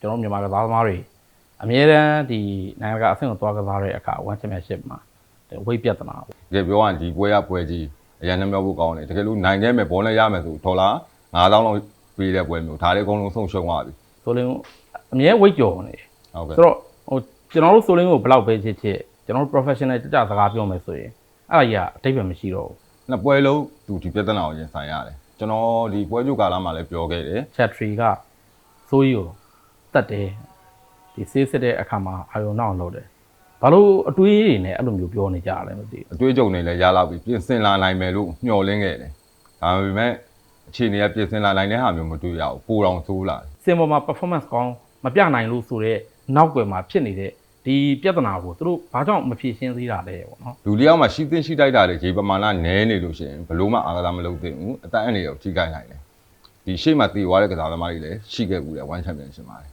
ကျွန်တော်တို့မြန်မာကစားသမားတွေအများတန်းဒီနိုင်ငံတကာအဆင့်ကိုသွားကစားတဲ့အခါ One Championship မှာဝိတ်ပြဿနာပေါ့တကယ်ပြောရရင်ဒီပွဲရပွဲကြီးအရင်နှမြောက်ဖို့ကောင်းတယ်တကယ်လို့နိုင်ခဲ့မယ်ဘောနဲ့ရမယ်ဆိုဒေါ်လာ9000လောက်ပေးတဲ့ပွဲမျိုးဒါလည်းအကုန်လုံးဆုံးရှုံးသွားပြီဆိုလင်းအများဝိတ်ကြော်နေတယ်ဟုတ်ကဲ့ဆိုတော့ဟိုကျွန်တော်တို့ဆိုလင်းကိုဘယ်လောက်ပဲချစ်ချစ်ကျွန်တော်တို့ professional ကြကြစကားပြောမယ်ဆိုရင်အဲ့ဒါကြီးကအတိတ်ပဲမရှိတော့ဘူးနှစ်ပွဲလုံးသူဒီပြဿနာကိုရင်ဆိုင်ရတယ်ကျွန်တော်ဒီပွဲချုပ်ကာလမှာလည်းပြောခဲ့တယ် chat tree ကစိုးရီကို တတ်တယ်ဒီဆေးစစ်တဲ့အခါမှာအာယုံနောက်လုပ်တယ်ဘာလို့အတွေးတွေနဲ့အဲ့လိုမျိုးပြောနေကြရလဲမသိဘူးအတွေ့အကြုံတွေလည်းရလာပြီပြင်ဆင်လာနိုင်မယ်လို့မျှော်လင့်ခဲ့တယ်ဒါပေမဲ့အခြေအနေကပြင်ဆင်လာနိုင်တဲ့ဟာမျိုးမတွေ့ရဘူးပိုတော်ဆိုးလာတယ်စင်ပေါ်မှာ performance ကောင်းမပြနိုင်လို့ဆိုတော့နောက်ွယ်မှာဖြစ်နေတဲ့ဒီပြဿနာကိုသူတို့ဘာကြောင့်မဖြေရှင်းသေးတာလဲပေါ့နော်လူတစ်ယောက်မှရှိသင့်ရှိတိုက်တာတွေရေပမာဏနည်းနေလို့ရှိရင်ဘလို့မှအာကစားမလုပ်သင့်ဘူးအတန်းအနေရောထိခိုက်နိုင်တယ်ဒီရှေ့မှာတည်သွားတဲ့ကစားသမားတွေလည်းရှိခဲ့ဘူးတယ်ဝမ်ချန်ပီယံရှင်ပါတယ်